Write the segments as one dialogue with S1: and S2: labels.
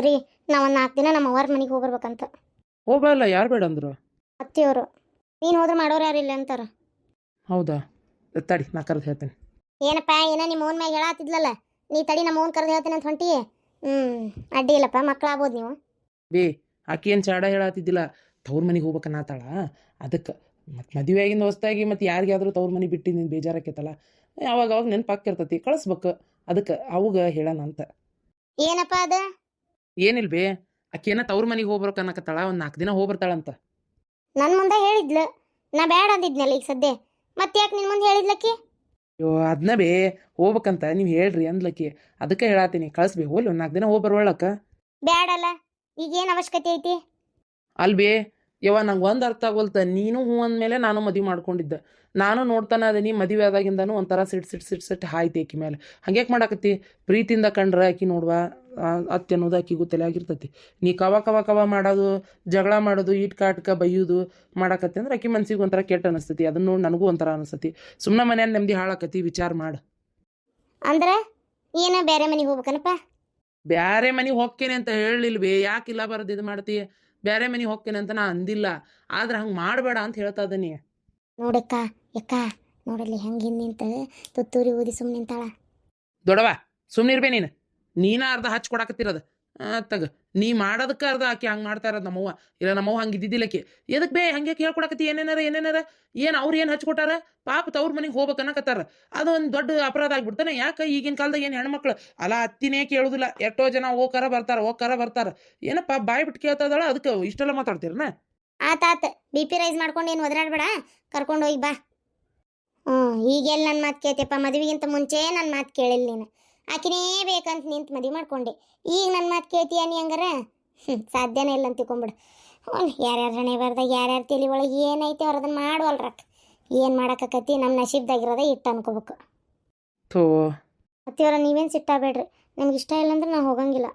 S1: ರೀ ನಾವು ನಾಲ್ಕು ದಿನ ನಮ್ಮ ಅವ್ರ ಮನೆಗೆ ಹೋಗ್ಬರ್ಬೇಕಂತ.
S2: ಹೋಗಲ್ಲ ಯಾರು ಬೇಡ ಅಂದ್ರು?
S1: ಅತ್ತಿಯವರು. ನೀನು ಹೋದ್ರೆ ಮಾಡೋರು ಯಾರಿಲ್ಲ ಅಂತಾರ?
S2: ಹೌದಾ? ತಡಿ ನಾ ಕರೆದು ಹೇಳ್ತೇನೆ.
S1: ಏನಪ್ಪ ಏನ ನಿಮ್ಮ ಓನ್ ಮ್ಯಾಗ ಹೇಳತ್ತಿದ್ಲಲ್ಲ ನೀ ತಡಿ ನಮ್ಮ ಓನ್ ಕರೆದು ಹೇಳ್ತೇನೆ ಅಂತ ಹೊಂಟಿ ಹ್ಞೂ ಅಡ್ಡಿ ಇಲ್ಲಪ್ಪ ಮಕ್ಕಳಾಗ್ಬೋದು ನೀವು.
S2: ಬೇ ಆಕಿ ಏನು ಚಾಡ ಹೇಳತ್ತಿದ್ದಿಲ್ಲ ತವ್ರ ಮನೆಗೆ ಹೋಗ್ಬೇಕನ್ನತ್ತಾಳ ಅದಕ್ಕೆ ಮತ್ತು ಮದುವೆ ಆಗಿಂದ ಹೊಸ್ತಾಗಿ ಮತ್ತು ಯಾರಿಗಾದ್ರೂ ತವ್ರ ಮನೆ ಬಿಟ್ಟು ನೀನು ಬೇಜಾರಾಕೈತಲ್ಲ? ಅವಾಗ ಅವಾಗ ನೆನಪಾಕಿರ್ತತಿ ಕಳಿಸ್ಬೇಕು. ಅದಕ್ಕೆ ಅವಾಗ ಹೇಳೋಣ ಅಂತ.
S1: ಏನಪ್ಪ ಅದ?
S2: ಏನಿಲ್ಲ ಬೇ ಆಕಿ ಏನ ತವ್ರ ಮನೆಗೆ ಹೋಗ್ಬರ್ಕ ಅನ್ನಕತ್ತಾಳ ಒಂದು ನಾಲ್ಕು ದಿನ ಹೋಗ್ಬರ್ತಾಳಂತ.
S1: ನನ್ನ ಮುಂದೆ ಹೇಳಿದ್ಲು ನಾ ಬೇಡ ಅಂದಿದ್ನಲ್ಲ ಈಗ ಸದ್ಯ. ಮತ್ತೆ ಯಾಕೆ ನಿನ್ನ ಮುಂದೆ ಹೇಳಿದ್ಲಕ್ಕಿ?
S2: ಅಯ್ಯೋ ಅದನ್ನ ಬೇ ಹೋಗ್ಬೇಕಂತ ನೀವು ಹೇಳ್ರಿ ಅಂದ್ಲಕ್ಕಿ. ಅದಕ್ಕೆ ಹೇಳತ್ತೀನಿ ಕಳಿಸ್ಬೇ ಹೋಗ್ಲಿ ಒಂದು ನಾಲ್ಕು ದಿನ ಹೋಗಿ ಬ್ಯಾಡಲ್ಲ
S1: ಬೇಡಲ್ಲ ಈಗ ಏನು ಅವಶ್ಯಕತೆ ಐತಿ?
S2: ಅಲ್ಬೇ ಯವ್ವ ನಂಗೆ ಒಂದು ಅರ್ಥ ಆಗೋಲ್ತ. ನೀನು ಹ್ಞೂ ಅಂದಮೇಲೆ ನಾನು ಮದುವೆ ಮಾಡ್ಕೊಂಡಿದ್ದೆ. ನಾನು ನೋಡ್ತಾನೆ ನೀ ಮದುವೆ ಆದಾಗಿಂದನೂ ಒಂಥರ ಸಿಟ್ ಸಿಟ್ ಸಿಟ್ ಸಿಟ್ ಹಾಯ್ತಿ ಆಕಿ ಮೇಲೆ ಹಂಗ್ಯಾಕೆ ಮಾಡಾಕತ್ತಿ? ಪ್ರೀತಿಯಿಂದ ಕಂಡ್ರೆ ಆಕಿ ನೋಡುವ ಅತ್ತೆ ಅನ್ನೋದು ಆಕಿಗೂ ತಲೆ ಆಗಿರ್ತೈತಿ. ನೀ ಕವ ಕವ ಕವ ಮಾಡೋದು ಜಗಳ ಮಾಡೋದು ಈಟ್ ಕಾಟ್ಕ ಬೈಯೋದು ಮಾಡಾಕತ್ತಿ ಅಂದ್ರೆ ಆಕಿ ಮನ್ಸಿಗೆ ಒಂಥರ ಕೆಟ್ಟ ಅನಿಸ್ತತಿ. ಅದನ್ನ ನೋಡಿ ನನಗೂ ಒಂಥರ ಅನಿಸ್ತತಿ. ಸುಮ್ಮನೆ ಮನೆಯಲ್ಲಿ ನೆಮ್ಮದಿ ಹಾಳಾಕತಿ ವಿಚಾರ ಮಾಡು.
S1: ಅಂದ್ರೆ ಏನು ಬೇರೆ ಮನೆಗೆ ಹೋಗ್ಬೇಕನಪ್ಪ?
S2: ಬೇರೆ ಮನೆಗೆ ಹೋಗ್ತೇನೆ ಅಂತ ಹೇಳಿಲ್ವೇ ಯಾಕಿಲ್ಲ ಬರೋದು ಇದು ಮಾಡ್ತಿ? ಬ್ಯಾರೆ ಮನೆಗೆ ಹೋಗ್ತೇನೆ ಅಂತ ನಾ ಅಂದಿಲ್ಲ. ಆದ್ರೆ ಹಂಗೆ ಮಾಡಬೇಡ ಅಂತ ಹೇಳ್ತಾ ಇದೀನಿ
S1: ನೋಡಕ್ಕ ಯಕ್ಕ ನೋಡಲ್ಲಿ ಹೆಂಗೆ ನಿಂತ ತುತ್ತೂರಿ ಊದಿ ಸುಮ್ಮನೆ ನಿಂತಾಳ.
S2: ದೊಡವ ಸುಮ್ಮನಿರ್ಬೇ ನೀನು. ನೀನ ಅರ್ಧ ಹಚ್ಚಿ ಕೊಡಾಕತ್ತಿರೋದು. ತಗ, ನೀ ಮಾಡೋದಕ್ಕೆ ಅರ್ಧ ಆಕಿ ಹಂಗೆ ಮಾಡ್ತಾರ ನಮ್ಮವ್ವ. ಇಲ್ಲ, ನಮ್ಮವ್ವ ಹಂಗೆ ಇದ್ದಿದ್ದಿಲ್ಲಕ್ಕೆ ಎದಕ್ಕೆ ಬೇ, ಹಂಗೆ ಕೇಳ್ಕೊಡಕತ್ತಿ ಏನೇನಾರ ಏನೇನಾರ? ಏನು ಅವ್ರು ಏನು ಹಚ್ಕೊಟ್ಟಾರ? ಪಾಪ ತವ್ರ ಮನೆಗೆ ಹೋಗ್ಬೇಕು ಅನ್ನಕತ್ತಾರ. ಅದು ಒಂದು ದೊಡ್ಡ ಅಪರಾಧ ಆಗ್ಬಿಡ್ತಾನೆ. ಯಾಕೆ? ಈಗಿನ ಕಾಲದಾಗ ಏನು ಹೆಣ್ಮಕ್ಳು? ಅಲ್ಲ, ಅತ್ತಿನೇ ಕೇಳುದಿಲ್ಲ. ಎಷ್ಟೋ ಜನ ಹೋಗಾರ ಬರ್ತಾರ ಹೋಗಾರ ಬರ್ತಾರ. ಏನಪ್ಪ, ಬಾಯ್ ಬಿಟ್ಟು ಕೇಳ್ತಾ ಇದ್ದಾಳ? ಅದಕ್ಕೆ ಇಷ್ಟೆಲ್ಲ ಮಾತಾಡ್ತೀರನ?
S1: ಆತಾತ ಬಿ ಪಿ ರೈಸ್ ಮಾಡ್ಕೊಂಡು ಏನು ಒದರಾಡ್ಬೇಡ ಕರ್ಕೊಂಡು ಹೋಗಿ ಬಾ. ಹ್ಞೂ ಈಗೆಲ್ಲ ನನ್ನ ಮಾತು ಕೇಳ್ತೇಪ್ಪ ಮದುವೆಗಿಂತ ಮುಂಚೆ ನನ್ನ ಮಾತು ಕೇಳಿಲ್ಲ ನೀನು. ಆಕಿನೇ ಬೇಕಂತ ನಿಂತು ಮದುವೆ ಮಾಡ್ಕೊಂಡೆ. ಈಗ ನನ್ನ ಮಾತು ಕೇಳ್ತೀಯ ನೀ ಹಂಗಾರ? ಹ್ಞೂ ಸಾಧ್ಯನೇ ಇಲ್ಲ ಅಂತ ತಿಳ್ಕೊಂಬಿಡು. ಹ್ಞೂ ಯಾರ್ಯಾರ ಹಣೆ ಬರ್ದಾಗ ಯಾರ್ಯಾರ ತಲೆ ಒಳಗೆ ಏನೈತೆ ಅವ್ರು ಅದನ್ನು ಮಾಡುವಲ್ರಕ್ಕ ಏನು ಮಾಡಕ್ಕಕತ್ತಿ ನಮ್ಮ ನಶೀಬ್ದಾಗಿರೋದ ಇಟ್ಟು ಅನ್ಕೋಬೇಕು.
S2: ಥೋ.
S1: ಅತ್ತಿಯವರ ನೀವೇನು ಸಿಟ್ಟಾಗಬೇಡ್ರಿ ನಮ್ಗೆ ಇಷ್ಟ ಇಲ್ಲ ಅಂದ್ರೆ ನಾನು ಹೋಗಂಗಿಲ್ಲ.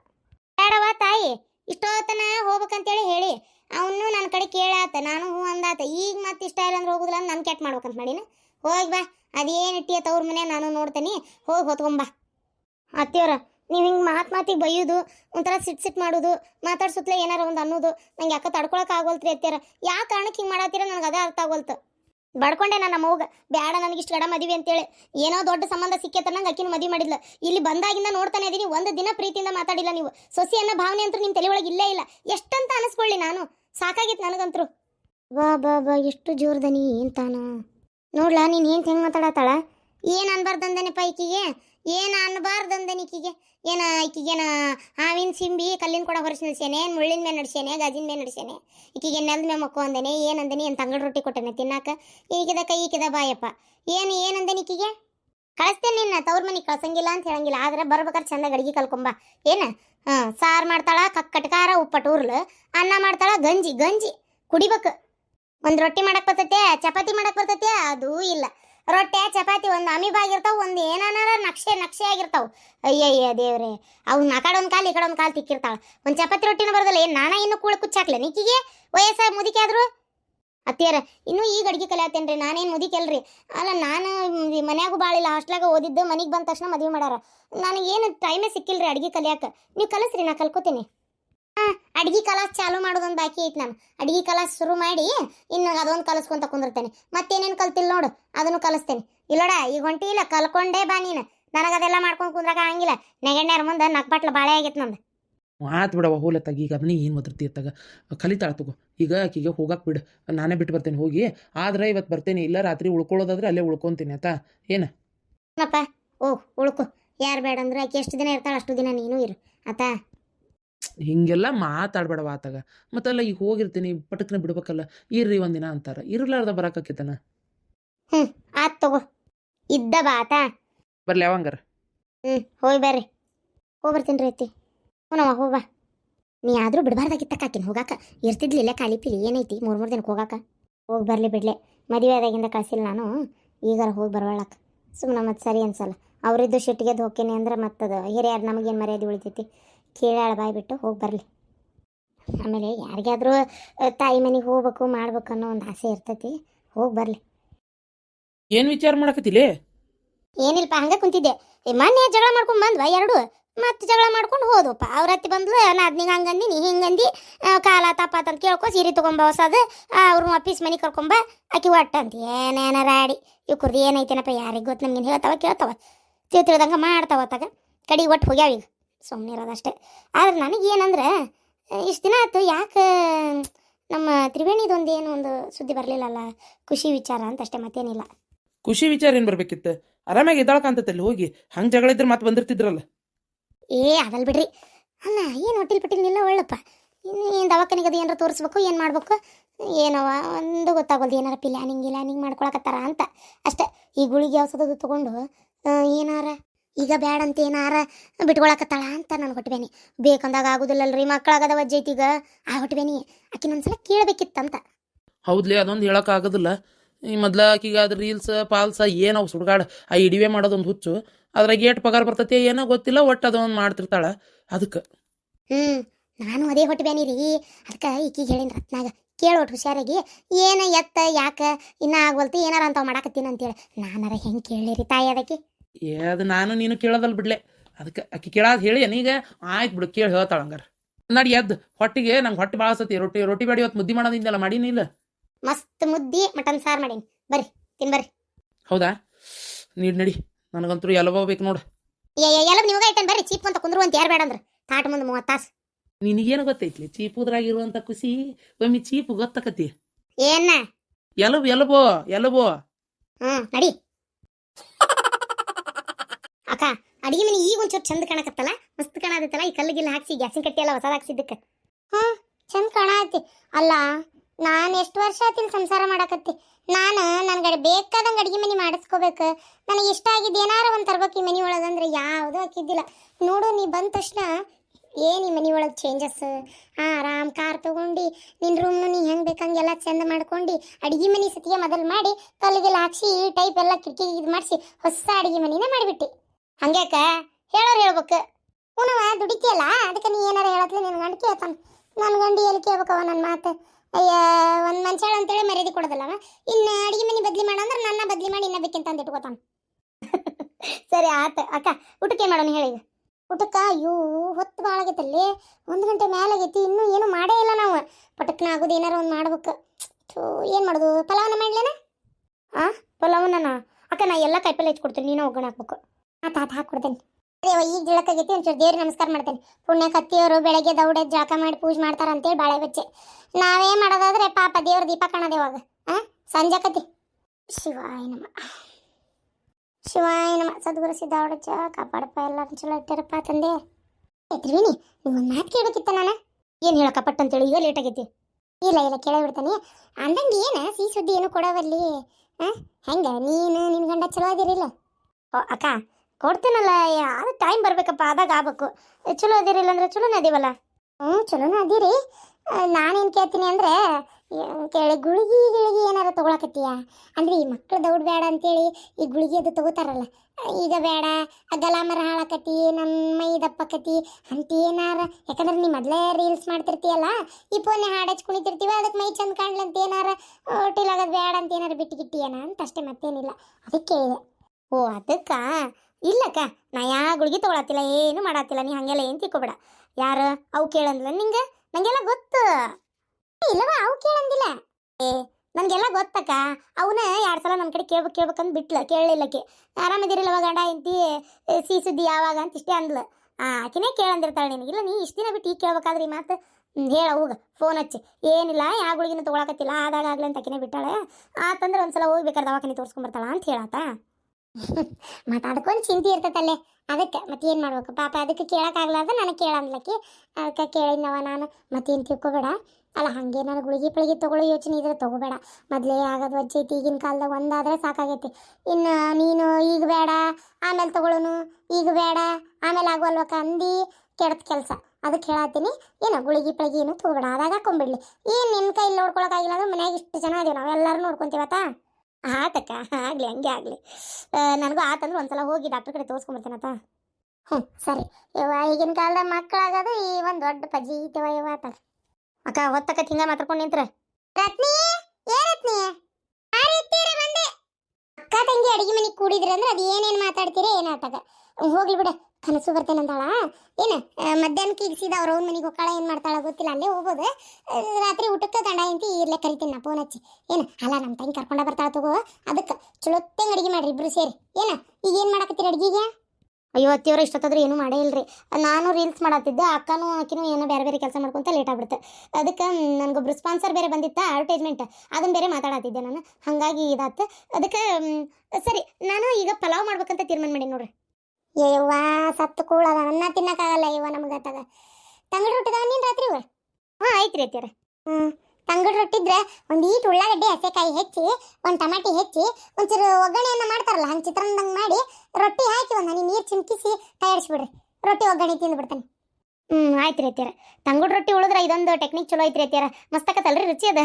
S1: ಬೇಡವ ತಾಯಿ? ಇಷ್ಟೊತ್ತನ ಹೋಗ್ಬೇಕಂತೇಳಿ ಹೇಳಿ. ಅವನು ನನ್ನ ಕಡೆ ಕೇಳಾತ ನಾನು ಹ್ಞೂ ಅಂದಾತ. ಈಗ ಮತ್ತೆ ಇಷ್ಟ ಇಲ್ಲ ಅಂದ್ರೆ ಹೋಗುದಿಲ್ಲ ನನ್ನ ಕೆಟ್ಟ ಮಾಡ್ಬೇಕಂತ ಮಾಡೀನಿ? ಹೋಗಿ ಬಾ ಅದೇನು ಇಟ್ಟಿಯ ಅವ್ರ ಮನೆ ನಾನು ನೋಡ್ತೇನೆ. ಹೋಗಿ ಹೊತ್ಕೊಂಬಾ ಅತ್ತಿಯವರ, ನೀವು ಹಿಂಗೆ ಮಾತು ಮಾತಿಗೆ ಬೈಯೋದು, ಒಂಥರ ಸಿಟ್ ಸಿಟ್ ಮಾಡೋದು ಮಾತಾಡ್ಸುತ್ತಲೇ ಏನಾರ ಒಂದು ಅನ್ನೋದು, ನಂಗೆ ಯಾಕೆ ತಡ್ಕೊಳಕ್ಕೆ ಆಗೋಲ್ತ್ರಿ ಅತ್ತಿಯರ ಯಾವ ಕಾರಣಕ್ಕೆ ಹಿಂಗೆ ಮಾಡತ್ತೀರ ನನಗೆ ಅದೇ ಅರ್ಥ ಆಗೋಲ್ತು. ಬಡ್ಕೊಂಡೆ ನಾನು ನಮ್ಮ ಬೇಡ ಬ್ಯಾಡ, ನನಗೆ ಇಷ್ಟು ಗಡ ಮದುವೆ ಅಂತೇಳಿ. ಏನೋ ದೊಡ್ಡ ಸಂಬಂಧ ಸಿಕ್ಕೇತ ನಂಗೆ ಅಕ್ಕಿನ ಮದುವೆ ಮಾಡಿಲ್ಲ ಇಲ್ಲಿ ಬಂದಾಗಿಂದ ನೋಡ್ತಾನೆ ಇದೀನಿ, ಒಂದು ದಿನ ಪ್ರೀತಿಯಿಂದ ಮಾತಾಡಿಲ್ಲ ನೀವು. ಸೊಸಿ ಅನ್ನೋ ಭಾವನೆ ಅಂತೂ ನಿಮ್ಮ ತಲೆಯೊಳಗೆ ಇಲ್ಲೇ ಇಲ್ಲ. ಎಷ್ಟಂತ ಅನಿಸ್ಕೊಳ್ಳಿ ನಾನು. ಸಾಕಾಗಿತ್ತು ನನಗಂತರು. ಬಾ ಬಾ ಬಾ, ಎಷ್ಟು ಜೋರ್ದನಿ ಎಂತಾನ ನೋಡ್ಲಾ, ನೀನು ಏನು ಹೆಂಗೆ ಮಾತಾಡತ್ತಾಳ? ಏನು ಅನ್ಬಾರ್ದಂದನೆಪ್ಪ ಈಕಿಗೆ? ಏನು ಅನ್ಬಾರ್ದಂದನ ಈಕಿಗೆ ಏನ ಈಕಿಗೇನ ಹಾವಿನ ಸಿಂಬಿ ಕಲ್ಲಿನ ಕೂಡ ಹೊರಸಿ ನಡೆಸೇನೆ ಮುಳ್ಳಿನ ಮೇಲೆ ನಡೆಸ್ಯಾನೆ, ಗಾಜಿನ ಮೇಲೆ ನಡೆಸ್ಯಾನೆ? ಈಕಿಗೆ ನೆಲದ ಮೇಲೆ ಮಕ್ಕೋ ಅಂದೇನೆ ಏನಂದನಿ ಏನು ತಂಗಡ ರೊಟ್ಟಿ ಕೊಟ್ಟೆನೆ ತಿನ್ನಾಕ? ಈಗಿದ ಕೈ, ಈಕಿದ ಬಾಯಪ್ಪ. ಏನು ಏನಂದನಿಕಿಗೆ ಕಳಿಸ್ತೇನೆ ನಿನ್ನ, ತವ್ರ ಮನೆಗೆ ಕಳ್ಸಂಗಿಲ್ಲ ಅಂತ ಹೇಳಂಗಿಲ್ಲ, ಆದ್ರೆ ಬರ್ಬೇಕಾದ್ರೆ ಚಂದ ಅಡಿಗೆ ಕಲ್ಕೊಂಬ. ಏನು? ಹಾಂ, ಸಾರು ಮಾಡ್ತಾಳ, ಕಕ್ಕಟ್ಕಾರ ಉಪ್ಪಟ್ಟು ಉರ್ಲು, ಅನ್ನ ಮಾಡ್ತಾಳ, ಗಂಜಿ ಗಂಜಿ, ಕುಡಿಬೇಕು. ಒಂದು ರೊಟ್ಟಿ ಮಾಡಕ್ಕೆ ಬರ್ತೈತೆ, ಚಪಾತಿ ಮಾಡಕ್ಕೆ ಬರ್ತೈತೆ, ಅದೂ ಇಲ್ಲ. ರೊಟ್ಟೆ, ಚಪಾತಿ, ಒಂದು ಅಮಿಬಾಗಿರ್ತಾವ ಒಂದು ಏನಾರ ನಕ್ಷೆ ನಕ್ಷೆ ಆಗಿರ್ತಾವ. ಅಯ್ಯಯ್ಯ ದೇವ್ರೆ, ಅವ್ನ ಆ ಕಡೆ ಒಂದು ಕಾಲು, ಈ ಕಡೆ ಒಂದು ಕಾಲು ತಿಕ್ಕಿರ್ತಾಳ. ಒಂದು ಚಪಾತಿ ರೊಟ್ಟಿನ ಬರೋದಿಲ್ಲ. ಏನು ನಾನ ಇನ್ನು ಕೂಳ ಕುಚ್ಚಾಕ್ಲೆ ನಿಕ್ಕಿಗೆ ವಯಸ್ಸ ಮುದಿಕೆ ಆದ್ರು? ಅತ್ತಿಯರ, ಇನ್ನೂ ಈಗ ಅಡ್ಗೆ ಕಲಿಯತ್ತೇನ್ರಿ? ನಾನೇನು ಮುದಿಕಲ್ರಿ ಅಲ್ಲ, ನಾನು ಮನ್ಯಾಗೂ ಬಾಳಿಲ್ಲ ಹಾಸ್ಟ್ಲಾಗ ಓದಿದ್ದು ಮನೆಗೆ ಬಂದ ತಕ್ಷಣ ಮದುವೆ ಮಾಡ್ಯಾರ ನನಗೇನು ಟೈಮೇ ಸಿಕ್ಕಿಲ್ರಿ ಅಡ್ಗೆ ಕಲಿಯಾಕ. ನೀವು ಕಲಿಸ್ರಿ, ನಾ ಕಲ್ಕೋತೀನಿ. ಅಡ್ಗೆ ಕಲಾಸ್ ಚಾಲು ಮಾಡೋದೊಂದು ಬಾಕಿ ಐತಿ ನಾನು. ಅಡ್ಗೆ ಕಲಾಸ್ ಶುರು ಮಾಡಿ ಇನ್ನು ಅದೊಂದು ಕಲಿಸ್ಕೊಂತ ಕುಂದಿರ್ತೇನೆ. ಮತ್ತೇನೇನು ಕಲ್ತಿಲ್ಲ ನೋಡು ಅದನ್ನು ಕಲಿಸ್ತೇನೆ. ಇಲ್ಲೋಡ ಈಗ ಹೊಂಟಿ ಇಲ್ಲ ಕಲ್ಕೊಂಡೇ ಬಾ ನೀನು. ನನಗೆ ಅದೆಲ್ಲ ಮಾಡ್ಕೊಂಡು ಕುಂದ್ರಾಗ ಆಗಂಗಿಲ್ಲ. ನೆಗಣ್ಯಾರ ಮುಂದೆ ನಕ್ಬಟ್ಲ ಬಾಳೆ ಆಗೈತೆ ನಂದು.
S2: ಮಾತು ಬಿಡವ ಹೋಲತ್ತಾಗ ಈಗ ಅದನ್ನ ಏನು ಮದ್ರತಿ ಅತ್ತಾಗ ಕಲಿತಾಳ ತಗೋ. ಈಗ ಆಕಿಗೆ ಹೋಗಕ್ಕೆ ಬಿಡು. ನಾನೇ ಬಿಟ್ಟು ಬರ್ತೇನೆ ಹೋಗಿ. ಆದ್ರೆ ಇವತ್ತು ಬರ್ತೇನೆ ಇಲ್ಲ ರಾತ್ರಿ ಉಳ್ಕೊಳ್ಳೋದಾದ್ರೆ ಅಲ್ಲೇ ಉಳ್ಕೊತೀನಿ ಆತಾ ಏನು?
S1: ಏನಪ್ಪ? ಓ ಉಳ್ಕೊ. ಯಾರು ಬೇಡ ಅಂದ್ರೆ ಆಕೆ ಎಷ್ಟು ದಿನ ಇರ್ತಾಳೆ ಅಷ್ಟು ದಿನ ನೀನು ಇರು ಆತಾ
S2: ಹಿಂಗೆಲ್ಲ ಮಾತಾಡ್ಬೇಡ ಆತಾಗ. ಮತ್ತಲ್ಲ ಈಗ ಹೋಗಿರ್ತೀನಿ ಪಟಕ್ನ ಬಿಡ್ಬೇಕಲ್ಲ ಇರ್ರಿ ಒಂದಿನ ಅಂತಾರ. ಇರ್ಲಾರ್ದ ಬರಾಕಿತನ
S1: ಹ್ಞೂ ಆತ್ ತಗೋ. ಇದ್ದ ಬಾ ಆತಾ.
S2: ಬರ್ಲಿ ಯಾವಂಗಾರ
S1: ಹ್ಞೂ ಹೋಗಿ ಬರ್ರಿ. ಹೋಗಿ ಬರ್ತೀನಿ ರೀ ಅತ್ತಿ. ಹ್ಞೂನವ್ವ ಹೋಗ ಬಾ. ನೀ ಆದರೂ ಬಿಡಬಾರ್ದಾಗಿತ್ತ ಕಾಕಿನ ಹೋಗಾಕ. ಇರ್ತಿದ್ಲಿಲ್ಲ ಖಾಲಿ ಪಿಲಿ ಏನೈತಿ? ಮೂರು ಮೂರು ದಿನಕ್ಕೆ ಹೋಗಾಕ. ಹೋಗಿ ಬರಲಿ ಬಿಡ್ಲೆ. ಮದುವೆ ಆದಾಗಿಂದ ಕಳ್ಸಿಲ್ಲ ನಾನು. ಈಗಾರ ಹೋಗಿ ಬರವಳಕ್ಕೆ. ಸುಮ್ಮನೆ ಮತ್ತೆ ಸರಿ ಅನ್ಸಲ್ಲ. ಅವರಿದ್ದು ಶಿಟ್ಟಿಗೆದ್ದು ಹೋಗ್ತೀನಿ ಅಂದ್ರೆ ಮತ್ತದು ಹಿರಿಯರು ನಮಗೇನು ಮರ್ಯಾದೆ ಉಳಿತೈತಿ? ಕೇಳಾಳ ಬಾಯ್ ಬಿಟ್ಟು ಹೋಗಿ ಬರಲಿ. ಆಮೇಲೆ ಯಾರಿಗಾದರೂ ತಾಯಿ ಮನೆಗೆ ಹೋಗ್ಬೇಕು ಮಾಡ್ಬೇಕು ಅನ್ನೋ ಒಂದು ಆಸೆ ಇರ್ತೈತಿ ಹೋಗಿ ಬರಲಿ.
S2: ಏನು ವಿಚಾರ ಮಾಡಕತ್ತಿಲೇ?
S1: ಏನಿಲ್ಲಪ್ಪ ಹಂಗೆ ಕುಂತಿದ್ದೆ. ಏ, ಮೊನ್ನೆ ಜಗಳ ಮಾಡ್ಕೊಂಡು ಬಂದ್ವ ಎರಡು? ಮತ್ತೆ ಜಗಳ ಮಾಡ್ಕೊಂಡು ಹೋದಪ್ಪ ಅವ್ರ ಹತ್ತಿ ಬಂದ್ಲು ನಾದ್ನಿಗೆ ಹಂಗಂದಿ ನೀ ಹಿಂಗಂದಿ ಕಾಲ ತಪ್ಪಾತ ಅಂತ ಕೇಳ್ಕೊ ಸೀರೆ ತೊಗೊಂಬ ಹೊಸದು. ಅವ್ರ ಆಫೀಸ್ ಮನೆ ಕರ್ಕೊಂಬ ಆಕಿ ಒಟ್ಟ ಅಂತ ಏನೇನ ರಾಡಿ ಇವ್ ಕುರ್ದು ಏನೈತೇನಪ್ಪ ಯಾರಿಗೆ ಗೊತ್ತು ನಮ್ಗೆ ಹೇಳ್ತಾವ ಕೇಳ್ತಾವ. ತಿಳ್ ತಿಳ್ದಂಗೆ ಮಾಡ್ತಾವ ತಗ ಕಡಿಗೆ ಒಟ್ಟು ಹೋಗ್ಯಾವ ಈಗ. ಸುಮ್ಮನೆ ಇರೋದಷ್ಟೇ ಆದ್ರೆ ನನಗೆ ಏನಂದ್ರೆ ಇಷ್ಟು ದಿನ ಆಯ್ತು ಯಾಕೆ ನಮ್ಮ ತ್ರಿವೇಣಿದೊಂದು ಏನು ಒಂದು ಸುದ್ದಿ ಬರಲಿಲ್ಲಲ್ಲ ಖುಷಿ ವಿಚಾರ ಅಂತ ಅಷ್ಟೇ ಮತ್ತೇನಿಲ್ಲ.
S2: ಖುಷಿ ವಿಚಾರ ಏನು ಬರ್ಬೇಕಿತ್ತು? ಆರಾಮಾಗಿ ಇದ್ದಾಳಕಂತಲ್ಲಿ ಹೋಗಿ ಹಂಗೆ ಜಗಳ ಇದ್ರೆ ಮತ್ತೆ ಬಂದಿರ್ತಿದ್ರಲ್ಲ.
S1: ಏ ಅದಲ್ ಬಿಡ್ರಿ. ಅಲ್ಲ ಏನು ಹೊಟ್ಟಿಲ್ ಪಟ್ಟಿಲ್ ನಿಲ್ಲ ಒಳ್ಳಪ್ಪ. ಇನ್ನು ಏನು ದವಾಖಾನಿಗೆ ಅದು ಏನಾರ ತೋರಿಸ್ಬೇಕು ಏನು ಮಾಡ್ಬೇಕು? ಏನವ ಒಂದು ಗೊತ್ತಾಗೋದು ಏನಾರ ಪ್ಲ್ಯಾನಿಂಗ್ ನಿಂಗೆ ಮಾಡ್ಕೊಳಕತ್ತಾರ ಅಂತ. ಅಷ್ಟೇ ಈ ಗುಳಿಗೆ ಔಷಧದ್ದು ತೊಗೊಂಡು ಏನಾರ ಈಗ ಬ್ಯಾಡ ಅಂತ ಏನಾರ ಬಿಟ್ಕೊಳಕತ್ತಾಳ ಅಂತ ನಾನು ಹೊಟ್ಬೇನಿ. ಬೇಕಂದಾಗ ಆಗುದಿಲ್ಲಲ್ರಿ ಮಕ್ಕಳಾಗದ ಈಗ. ಆ ಹೊಟ್ಬೇನಿ. ಆಕಿನ ಒಂದ್ಸಲ ಕೇಳಬೇಕಿತ್ತಂತ.
S2: ಹೌದ್ಲಿ ಅದೊಂದು ಹೇಳಕ್ ಆಗೋದಿಲ್ಲ. ಈ ಮೊದ್ಲ ಆಕಿಗೆ ಅದ್ರ ರೀಲ್ಸ್ ಪಾಲ್ಸ ಏನವು ಸುಡ್ಗಾಡ. ಆ ಇಡಿವೆ ಮಾಡೋದೊಂದು ಹುಚ್ಚು. ಅದ್ರಾಗ ಏಟ್ ಪಗಾರ ಬರ್ತೈತಿ ಏನೋ ಗೊತ್ತಿಲ್ಲ ಒಟ್ಟು ಅದೊಂದು ಮಾಡ್ತಿರ್ತಾಳ. ಅದಕ್ಕೆ
S1: ಹ್ಮ್ ನಾನು ಅದೇ ಹೊಟ್ಬೇನಿ ರೀ ಅದಕ್ಕೆ ಈಕಿಗೆ ಹೇಳಿನ ರತ್ನಾಗ. ಕೇಳೋಟ್ ಹುಷಾರಾಗಿ. ಏನ ಎತ್ತ ಯಾಕ ಇನ್ನ ಆಗ್ವಲ್ತಿ ಏನಾರ ಅಂತ ಮಾಡಾಕತ್ತೀನಿ ಅಂತೇಳಿ ನಾನಾರ ಹೆಂಗೆ ಕೇಳಿರಿ ತಾಯಿ ಅದಕ್ಕೆ?
S2: ಏ ಅದು ನಾನು ನೀನು ಕೇಳೋದಲ್ಲ ಬಿಡ್ಲೆ. ಅದಕ್ಕೆ ಅಕ್ಕಿ ಕೇಳೋದ್ ಹೇಳಿ ನೀಗ ಆಯ್ತು ಬಿಡು ಕೇಳಿ ಹೇಳ್ತಾಳ ಹಂಗಾರ. ನಡಿ ಎದ್ದು ಹೊಟ್ಟಿಗೆ ನಂಗೆ ಹೊಟ್ಟೆ ಭಾಳ ಸತಿ ರೊಟ್ಟಿ ರೊಟ್ಟಿ ಬೇಡಿ ಇವತ್ತು ಮುದ್ದೆ ಮಾಡೋದಿಂದಲ್ಲ ಮಾಡೀನಿಲ್ಲ
S1: ಮಸ್ತ್ ಮುದ್ದಿ ಮಟನ್ ಸಾರು ಮಾಡೀನಿ. ಬರ್ರಿ ತಿನ್ ಬರ್ರಿ.
S2: ಹೌದಾ? ನೀಡ್ ನಡಿ ನನಗಂತೂ ಎಲ್ಲವೋ ಬೇಕು ನೋಡು.
S1: ಎಲ್ಲ ನಿಮಗೆ ಐತನ್ ಬರ್ರಿ ಚೀಪ್ ಅಂತ ಕುಂದ್ರು ಅಂತ ಯಾರು ಬೇಡ ಅಂದ್ರೆ. ತಾಟ ಮುಂದೆ ಮೂವತ್ತು ತಾಸು.
S2: ನಿನಗೇನು ಗೊತ್ತೈತ್ಲಿ ಚೀಪುದ್ರಾಗಿರುವಂಥ ಖುಷಿ ಒಮ್ಮೆ ಚೀಪು ಗೊತ್ತಕತಿ
S1: ಏನ?
S2: ಎಲಬು ಎಲಬೋ ಎಲಬೋ.
S1: ಹ್ಞೂ ನಡಿ ಅಕ್ಕ ಅಡಿಗೆ ಮನೆ ಈಗ ಒಂಚೂರು ಚಂದ ಕಾಣಕತ್ತಲ್ಲ? ಮಸ್ತ್ ಕಾಣತ್ತಲ್ಲ? ಈ ಕಲ್ಲಿಗೆಲ್ಲ ಹಾಕ್ಸಿ, ಗ್ಯಾಸಿನ ಕಟ್ಟಿ ಎಲ್ಲ ಹೊಸದ ಹಾಕ್ಸಿದ್ದಕ್ಕೆ. ಹ್ಞೂ ಚಂದ ಕಾಣತ್ತಿ. ಅಲ್ಲ, ನಾನು ಎಷ್ಟು ವರ್ಷ ಆತಿಲ್ ಸಂಸಾರ ಮಾಡಕತ್ತಿ? ನಾನು ನನ್ಗಡೆ ಬೇಕಾದಂಗೆ ಅಡಿಗೆ ಮನೆ ಮಾಡಿಸ್ಕೋಬೇಕು. ನನಗೆ ಇಷ್ಟ ಆಗಿದ್ದು ಏನಾರ ಒಂದು ತರ್ಬೇಕು ಈ ಮನೆ ಒಳಗೆ ಅಂದ್ರೆ ಯಾವುದೂ ಹಾಕಿದ್ದಿಲ್ಲ. ನೋಡು, ನೀ ಬಂದ ತಕ್ಷಣ ಏನು ಈ ಮನೆ ಒಳಗೆ ಚೇಂಜಸ್ ಹಾಂ, ಆರಾಮ್ ಕಾರ್ ತಗೊಂಡು ನಿನ್ನ ರೂಮ್ನು ನೀ ಹೆಂಗೆ ಬೇಕಂಗೆಲ್ಲ ಚಂದ ಮಾಡ್ಕೊಂಡು, ಅಡುಗೆ ಮನೆ ಸತಿಗೆ ಮೊದಲು ಮಾಡಿ, ಕಲ್ಲಿಗೆಲ್ಲ ಹಾಕ್ಸಿ, ಈ ಟೈಪ್ ಎಲ್ಲ ಕಿಟಕಿ ಇದು ಮಾಡಿಸಿ, ಹೊಸ ಅಡುಗೆ ಮನಿನ ಮಾಡಿಬಿಟ್ಟಿ. ಹಂಗ್ಯಾಕ ಹೇಳೋರು ಹೇಳ್ಬೇಕು ಉಣವ ದುಡಿತಿಯಲ್ಲ ಅದಕ್ಕೆ ನೀ ಏನಾರ ಹೇಳತ್ಲೆ ನಿನ್ನ ಗಂಡ ಕೇಳ್ತಾನ ನನ್ನ ಗಂಡಿ ಎಲ್ಲಿ ಕೇಳ್ಬೇಕವ ನನ್ನ ಮಾತು ಅಯ್ಯ ಒಂದು ಮನುಷ್ಯ ಅಂತೇಳಿ ಮರ್ಯಾದೆ ಕೊಡೋದಲ್ಲವ ಇನ್ನು ಅಡಿಗೆ ಮನೆ ಬದ್ಲಿ ಮಾಡ ಅಂದ್ರೆ ನನ್ನ ಬದ್ಲಿ ಮಾಡಿ ಇನ್ನ ಬೇಕಂತ ಅಂದ್ ಇಟ್ಕೋತಾನ ಸರಿ ಆತ ಅಕ್ಕ ಊಟಕ್ಕೆ ಮಾಡೋಣ ಹೇಳಿ ಈಗ. ಊಟಕ್ಕ ಅಯ್ಯೋ ಹೊತ್ತು ಭಾಳ ಆಗೈತಲ್ಲಿ ಒಂದು ಗಂಟೆ ಮೇಲೆ ಆಗೈತಿ ಇನ್ನೂ ಏನು ಮಾಡೇ ಇಲ್ಲ ನಾವು ಪಟಕ್ನ ಆಗೋದು ಏನಾರ ಒಂದು ಮಾಡ್ಬೇಕು ಥೂ ಏನು ಮಾಡೋದು ಪಲಾವನ ಮಾಡ್ಲೇನ ಆ ಪಲಾವನ ಅಕ್ಕ ನಾ ಎಲ್ಲ ಕಾಯಿಪಲ್ಲೆ ಹೆಚ್ಚಿಕೊಡ್ತೀನಿ ನೀನು ಒಗ್ಗರಣೆ ಹಾಕ್ಬೇಕು ಆತ ಆತ ಹಾಕ್ಕೊಡ್ತೇನೆ ಅದೇವ ಈಗ ಜಳಕಾಗೈತಿ ಒಂಚೂರು ದೇವ್ರ ನಮಸ್ಕಾರ ಮಾಡ್ತೇನೆ. ಪುಣ್ಯ ಕತ್ತಿಯವರು ಬೆಳಗ್ಗೆ ದೌಡೆ ಜಳಕ ಮಾಡಿ ಪೂಜೆ ಮಾಡ್ತಾರ ಅಂತೇಳಿ ಬಾಳೆ ಬಚ್ಚೆ. ನಾವೇ ಮಾಡೋದಾದ್ರೆ ಪಾಪ ದೇವ್ರ ದೀಪ ಕಾಣೋದೇವಾಗ ಆ? ಸಂಜೆ ಕತಿ ಶಿವಾಯ ನಮ. ಶಿವಾಯ ನಮ. ಸದ್ಗುರು ಸಿದ್ಧಾವಡಚ್ಚ ಕಾಪಾಡಪ್ಪ ಎಲ್ಲರೂ ಚಲೋ ಇಟ್ಟಿರಪ್ಪ ತಂದೆ. ತ್ರಿವೇಣಿ ನಿಮ್ಗೊಂದು ಮಾತು ಕೇಳಬೇಕಿತ್ತ ನಾನು? ಏನು ಹೇಳಕ್ಕ ಪಟ್ ಅಂತೇಳಿ, ಈಗ ಲೇಟ್ ಆಗೈತಿ. ಇಲ್ಲ ಇಲ್ಲ, ಕೇಳೇ ಬಿಡ್ತಾನೆ. ಅಂದಂಗೆ ಏನು ಸಿಹಿ ಸುದ್ದಿ ಏನು ಕೊಡವಲ್ಲಿ? ಹಾಂ ಹೆಂಗೆ? ನೀನು ನಿನ್ನ ಗಂಡ ಚಲೋ ಅದಿರಿಲ್ಲ? ಓ, ಅಕ್ಕ ಕೊಡ್ತೀನಲ್ಲ, ಯಾರು ಟೈಮ್ ಬರಬೇಕಪ್ಪ, ಆದಾಗ ಆಗ್ಬೇಕು. ಚಲೋ ಅದೀರಿ ಇಲ್ಲಾಂದ್ರೆ ಚಲೋನೇ ಅದೀವಲ್ಲ? ಹ್ಞೂ ಚಲೋನೇ ಅದೀರಿ. ನಾನೇನು ಕೇಳ್ತೀನಿ ಅಂದ್ರೆ ಕೇಳಿ, ಗುಳಿಗೆ ಗಿಳಿಗೆ ಏನಾರ ತೊಗೊಳಕತ್ತೀಯ? ಅಂದ್ರೆ ಈ ಮಕ್ಳು ದೌಡ್ ಬೇಡ ಅಂತೇಳಿ ಈ ಗುಳಿಗೆ ಅದು ತಗೋತಾರಲ್ಲ, ಈಗ ಬೇಡ ಗಲಾಮರ ಹಾಳಾಕತಿ ನನ್ನ ಮೈ ದಪ್ಪಕತಿ ಅಂತ ಏನಾರ? ಯಾಕಂದ್ರೆ ನೀ ಮೊದಲೇ ರೀಲ್ಸ್ ಮಾಡ್ತಿರ್ತೀಯಲ್ಲ, ಈ ಫೋನ್ ಹಾಡು ಹಚ್ಚಿ ಕುಣಿತಿರ್ತೀವ ಅದಕ್ಕೆ ಮೈ ಚಂದ ಕಾಣ್ಲಂತ ಏನಾರ ಹೋಟೆಲ್ ಆಗೋದು ಬೇಡ ಅಂತ ಏನಾರ ಬಿಟ್ಟು ಗಿಟ್ಟಿಯೇನ ಅಂತ ಅಷ್ಟೇ ಮತ್ತೇನಿಲ್ಲ. ಅದಕ್ಕೆ ಕೇಳಿದೆ. ಓ, ಅದಕ್ಕ? ಇಲ್ಲಕ್ಕ, ನಾ ಯಾ ಗುಳಿಗೆ ತೊಗೊಳತ್ತಿಲ್ಲ, ಏನು ಮಾಡತ್ತಿಲ್ಲ, ನೀ ಹಂಗೆಲ್ಲ ಏನು ತಿಕ್ಕೋಬೇಡ ಯಾರು? ಅವು ಕೇಳಂದಿಲ್ಲ. ನಿಂಗೆ? ನಂಗೆಲ್ಲ ಗೊತ್ತು. ಇಲ್ಲವ ಅವು ಕೇಳಂದಿಲ್ಲ. ಏ, ನನಗೆಲ್ಲ ಗೊತ್ತಕ್ಕ. ಅವನ ಎರಡು ಸಲ ನನ್ನ ಕಡೆ ಕೇಳ್ಬೇಕು ಕೇಳ್ಬೇಕಂದ್ ಬಿಟ್ಲ, ಕೇಳಲಿಲ್ಲಕ್ಕೆ. ಆರಾಮದಿರಿಲ್ಲವ ಗಂಡ ಎಂತಿ ಸಿ ಸುದ್ದಿ ಯಾವಾಗ ಅಂತ ಇಷ್ಟೇ ಅಂದ್ಲ. ಆಕಿನೇ ಕೇಳಂದಿರ್ತಾಳೆ ನಿನಗಿಲ್ಲ ನೀ ಇಷ್ಟು ದಿನ ಬಿಟ್ಟು ಈಗ ಕೇಳ್ಬೇಕಾದ್ರಿ ಮಾತು? ಹೇಳ, ಹೋಗ. ಫೋನ್ ಹಚ್ಚಿ. ಏನಿಲ್ಲ ಯಾವ ಗುಳಿಗಿನ ತೊಗೊಳಕತ್ತಿಲ್ಲ ಆದಾಗ ಆಗ್ಲಿ ಅಂತ ಆಕಿನೇ ಬಿಟ್ಟಾಳೆ. ಆತಂದ್ರೆ ಒಂದ್ಸಲ ಹೋಗ್ಬೇಕಾದ್ರೆ ದವಾಖಾನೆ ತೋರಿಸ್ಕೊಂಬರ್ತಾಳ ಅಂತ ಹೇಳಾತ. ಮಾತಾಡ್ಕೊಂಡು ಚಿಂತೆ ಇರ್ತೈತಲ್ಲೇ. ಅದಕ್ಕೆ ಮತ್ತೆ ಏನು ಮಾಡ್ಬೇಕು? ಪಾಪ ಅದಕ್ಕೆ ಕೇಳೋಕ್ಕಾಗ್ಲಾರ್ದ ನನಗೆ ಕೇಳಂದ್ಲಕ್ಕಿ. ಅದಕ್ಕೆ ಕೇಳಿದ್ನವ ನಾನು ಮತ್ತೇನು ತಿಳ್ಕೊಬೇಡ? ಅಲ್ಲ ಹಾಗೆ ನಾನು ಗುಳಿಗೆ ಪಳಿಗೆ ತೊಗೊಳ್ಳೋ ಯೋಚನೆ ಇದ್ರೆ ತೊಗೋಬೇಡ. ಮೊದಲೇ ಆಗೋದು ವಜ್ಜೈತಿ ಈಗಿನ ಕಾಲದಾಗ ಒಂದಾದ್ರೆ ಸಾಕಾಗೈತಿ. ಇನ್ನು ನೀನು ಈಗ ಬೇಡ, ಆಮೇಲೆ ತಗೊಳ್ಳೋನು ಈಗ ಬೇಡ, ಆಮೇಲೆ ಆಗೋಲ್ವಕ್ಕ ಅಂದು ಕೆಡ್ದ ಕೆಲಸ. ಅದಕ್ಕೆ ಹೇಳತ್ತೀನಿ ಏನು ಗುಳಿಗೆ ಪಳಿಗೆ ಏನು ತೊಗೋಬೇಡ ಆದಾಗ ಹಾಕೊಂಬಿಡ್ಲಿ. ಏನು ನಿನ್ನ ಕೈಲಿ ನೋಡ್ಕೊಳಕ್ಕಾಗಿಲ್ಲ ಅಂದ್ರೆ ಮನ್ಯಾಗ ಇಷ್ಟು ಜನ ಇದೀವಿ ನಾವು ಎಲ್ಲರೂ ನೋಡ್ಕೊಂತೀವತ್ತಾ ಆತಕ್ಕ, ಆಗಲಿ, ಹಂಗೆ ಆಗಲಿ. ನನಗೂ ಆತಂದ್ರೆ ಒಂದ್ಸಲ ಹೋಗಿ ಡಾಕ್ಟರ್ ಕಡೆ ತೋರಿಸ್ಕೊಂಬರ್ತೇನತ್ತ ಹ್ಞೂ, ಸರಿ. ಇವ ಈಗಿನ ಕಾಲದ ಮಕ್ಕಳಾಗದು ಈ ಒಂದು ದೊಡ್ಡ ಪಜಿ ಐತವ ಇವ ಆತ ಅಕ್ಕ, ಹೊತ್ತಕ್ಕ ತಿಂಗ ಮಾತಾಡ್ಕೊಂಡು ನಿಂತ್ರ. ರತ್ನಿ, ಏ ರತ್ನಿ? ಬಂದೆ. ಅಕ್ಕ ತಂಗಿ ಅಡಿಗೆ ಮನೆಗೆ ಕೂಡಿದ್ರಿ ಅಂದ್ರೆ ಅದು ಏನೇನು ಮಾತಾಡ್ತೀರಿ ಏನಾತಾಗ ಹೋಗ್ಲಿ ಬಿಡ. ಕನಸು ಬರ್ತೇನಂದಾಳ ಏನು ಮಧ್ಯಾಹ್ನಕ್ಕೆ ಈಗ ಸೀದಾ ಅವ್ರ ಅವ್ನ ಮನೆಗೆ ಹೋಗ್ಕಾಳ ಏನು ಮಾಡ್ತಾಳ ಗೊತ್ತಿಲ್ಲ, ಅಲ್ಲೇ ಹೋಗೋದು ರಾತ್ರಿ ಊಟಕ್ಕೆ ಗಂಡ ಹೆಂಡತಿ ಇರ್ಲೆ ಕರಿತೀನಿ ನಾ ಫೋನ್ ಹಚ್ಚಿ. ಏನು, ಅಲ್ಲ ನಮ್ಮ ತಂಗಿ ಕರ್ಕೊಂಡ ಬರ್ತಾಳ ತಗೋ. ಅದಕ್ಕೆ ಚಲೋತ್ತಂಗೆ ಅಡಿಗೆ ಮಾಡ್ರಿ, ಇಬ್ರು ಸೇರಿ. ಏನು, ಈಗ ಏನು ಮಾಡಕತ್ತೀರಿ ಅಡುಗೆಗೆ? ಅಯ್ಯೋ, ಅತ್ತಿಯವ್ರ, ಇಷ್ಟೊತ್ತಾದ್ರೂ ಏನು ಮಾಡೇ ಇಲ್ರಿ. ನಾನು ರೀಲ್ಸ್ ಮಾಡತ್ತಿದ್ದೆ ಅಕ್ಕನೂ ಆಕಿನೂ ಏನೋ ಬೇರೆ ಬೇರೆ ಕೆಲಸ ಮಾಡ್ಕೊಂತ ಲೇಟ್ ಆಗ್ಬಿಡುತ್ತೆ ಅದಕ್ಕೆ ನನಗೊಬ್ರು ಸ್ಪಾನ್ಸರ್ ಬೇರೆ ಬಂದಿತ್ತು ಅಡ್ವರ್ಟೈಸ್ಮೆಂಟ್ ಅದನ್ನ ಬೇರೆ ಮಾತಾಡತ್ತಿದ್ದೆ ನಾನು. ಹಾಗಾಗಿ ಇದಾತು. ಅದಕ್ಕೆ ಸರಿ, ನಾನು ಈಗ ಪಲಾವ್ ಮಾಡ್ಬೇಕಂತ ತೀರ್ಮಾನ ಮಾಡಿ ನೋಡ್ರಿ. ಯವ್ವ ಸತ್ತು ಕೂಳದ ಅನ್ನ ತಿನ್ನಕ್ಕಾಗಲ್ಲ ಇವ ನಮ್ಗೆ ತಗ ತಂಗಡ ರೊಟ್ಟಿದಾವ ನೀನು ರಾತ್ರಿ ಹಾಂ ಐತ್ರಿ ರೀ ಅತ್ತೀರ ಹ್ಞೂ ತಂಗಡ ರೊಟ್ಟಿದ್ರೆ ಒಂದು ಈಟ್ ಉಳ್ಳಾಗಡ್ಡಿ ಹಸೆಕಾಯಿ ಹೆಚ್ಚಿ ಒಂದು ಟಮಾಟಿ ಹೆಚ್ಚಿ ಒಂಚೂರು ಒಗ್ಗರಣೆಯನ್ನ ಮಾಡ್ತಾರಲ್ಲ ಹಂಗೆ ಚಿತ್ರಾನ್ನದಂಗೆ ಮಾಡಿ ರೊಟ್ಟಿ ಹಾಕಿ ಒಂದು ಹನಿ ನೀರು ಚಿಮ್ಕಿಸಿ ತಯಾರಿಸ್ಬಿಡ್ರಿ. ರೊಟ್ಟಿ ಒಗ್ಗರಣೆ ತಿಂದು ಬಿಡ್ತಾನೆ. ಹ್ಞೂ ಆಯ್ತು ರೀ ಅತ್ತೀರ ತಂಗುಡ್ ರೊಟ್ಟಿ ಉಳಿದ್ರೆ ಇದೊಂದು ಟೆಕ್ನಿಕ್ ಚಲೋ ಐತ್ರಿ ಅತ್ತೀರ ಮಸ್ತಕತ್ತಲ್ರಿ ರುಚಿ ಅದ.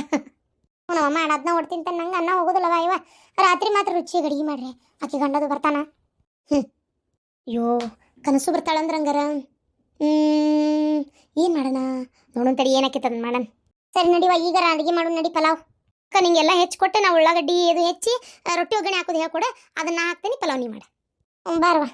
S1: ಹ್ಞೂ ಅಮ್ಮ ಅದನ್ನ ಹೊಡ್ತಿಂತ ನಂಗೆ ಅನ್ನ ಹೋಗೋದಿಲ್ಲವ ಇವ. ರಾತ್ರಿ ಮಾತ್ರ ರುಚಿ ಅಡಿಗೆ ಮಾಡ್ರಿ. ಆಕಿ ಗಂಡದು ಬರ್ತಾನ. ಹ್ಞೂ ಅಯ್ಯೋ ಕನಸು ಬರ್ತಾಳಂದ್ರ ಹಂಗಾರ ಏನು ಮಾಡೋಣ ನೋಡೋಣ ತಡಿ ಏನಾಕೈತೆ ಅದನ್ನ ಮಾಡೋಣ ಸರಿ ನಡಿವ ಈಗ ಅಡುಗೆ ಮಾಡು ನಡಿ ಪಲಾವ್ ಅಕ್ಕ ನಿಂಗೆಲ್ಲ ಹೆಚ್ಚಿಕೊಟ್ಟೆ ನಾವು ಉಳ್ಳಾಗಡ್ಡಿ ಇದು ಹೆಚ್ಚಿ ಆ, ರೊಟ್ಟಿ ಒಗ್ಗರಣೆ ಹಾಕೋದು ಹೇಳ್ಕೊಡ ಅದನ್ನ ಹಾಕ್ತೀನಿ ಪಲಾವ್ ನೀ ಮಾಡ ಹ್ಞೂ ಬಾರವಾ